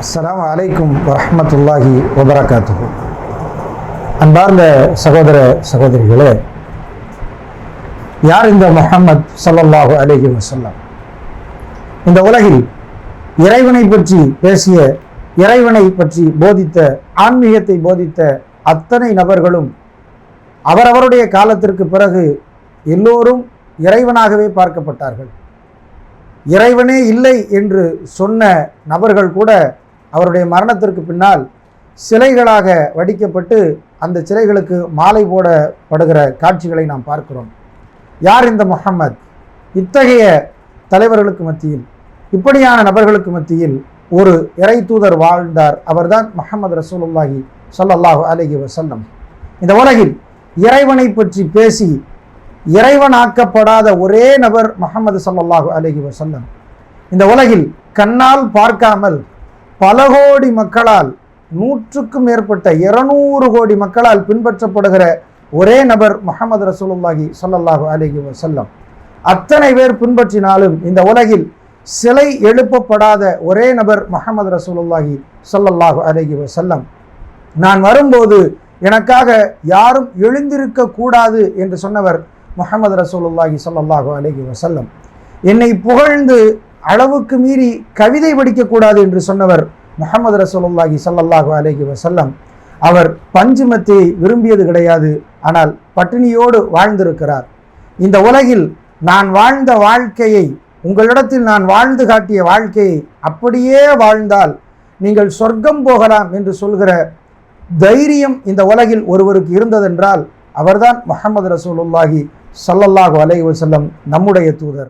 அஸ்லாம் வலைக்கும் வரமத்துல்லாஹி வபரகாத்து அன்பார்ந்த சகோதர சகோதரிகளே யார் இந்த முகமது ஸல்லல்லாஹு அலைஹி வசல்லாம் இந்த உலகில் இறைவனை பற்றி பேசிய இறைவனை பற்றி போதித்த ஆன்மீகத்தை போதித்த அத்தனை நபர்களும் அவரவருடைய காலத்திற்கு பிறகு எல்லோரும் இறைவனாகவே பார்க்கப்பட்டார்கள். இறைவனே இல்லை என்று சொன்ன நபர்கள் கூட அவருடைய மரணத்திற்கு பின்னால் சிலைகளாக வடிக்கப்பட்டு அந்த சிலைகளுக்கு மாலை போடப்படுகிற காட்சிகளை நாம் பார்க்கிறோம். யார் இந்த முஹம்மத்? இத்தகைய தலைவர்களுக்கு மத்தியில் இப்படியான நபர்களுக்கு மத்தியில் ஒரு இறை தூதர் வாழ்ந்தார் அவர்தான் முகமது ரசூலுல்லாஹி சொல்லல்லாஹு அலஹி வசல்லம் இந்த உலகில் இறைவனை பற்றி பேசி இறைவனாக்கப்படாத ஒரே நபர் முகமது ஸல்லல்லாஹு அலஹி வசல்லம் இந்த உலகில் கண்ணால் பார்க்காமல் பல கோடி மக்களால் நூற்றுக்கும் மேற்பட்ட இருநூறு கோடி மக்களால் பின்பற்றப்படுகிற ஒரே நபர் முகமது ரசூலுல்லாஹி சொல்லல்லாஹு அலிஹி வசல்லம் அத்தனை பேர் பின்பற்றினாலும் இந்த உலகில் சிலை எழுப்பப்படாத ஒரே நபர் முகமது ரசூலுல்லாஹி சொல்லல்லாஹு அலிஹி வசல்லம் நான் வரும்போது எனக்காக யாரும் எழுந்திருக்க கூடாது என்று சொன்னவர் முகமது ரசூலுல்லாஹி சொல்லல்லாஹு அலிஹி வசல்லம் என்னை புகழ்ந்து அளவுக்கு மீறி கவிதை படிக்கக்கூடாது என்று சொன்னவர் முகமது ரசூலுல்லாஹி சல்லாஹூ அலஹி வசல்லம் அவர் பஞ்சுமத்தை விரும்பியது கிடையாது ஆனால் பட்டினியோடு வாழ்ந்திருக்கிறார். இந்த உலகில் நான் வாழ்ந்த வாழ்க்கையை உங்களிடத்தில் நான் வாழ்ந்து காட்டிய வாழ்க்கையை அப்படியே வாழ்ந்தால் நீங்கள் சொர்க்கம் போகலாம் என்று சொல்கிற தைரியம் இந்த உலகில் ஒருவருக்கு இருந்ததென்றால் அவர்தான் முகமது ரசூலுல்லாஹி ஸல்லல்லாஹு அலைஹி வஸல்லம் நம்முடைய தூதர்.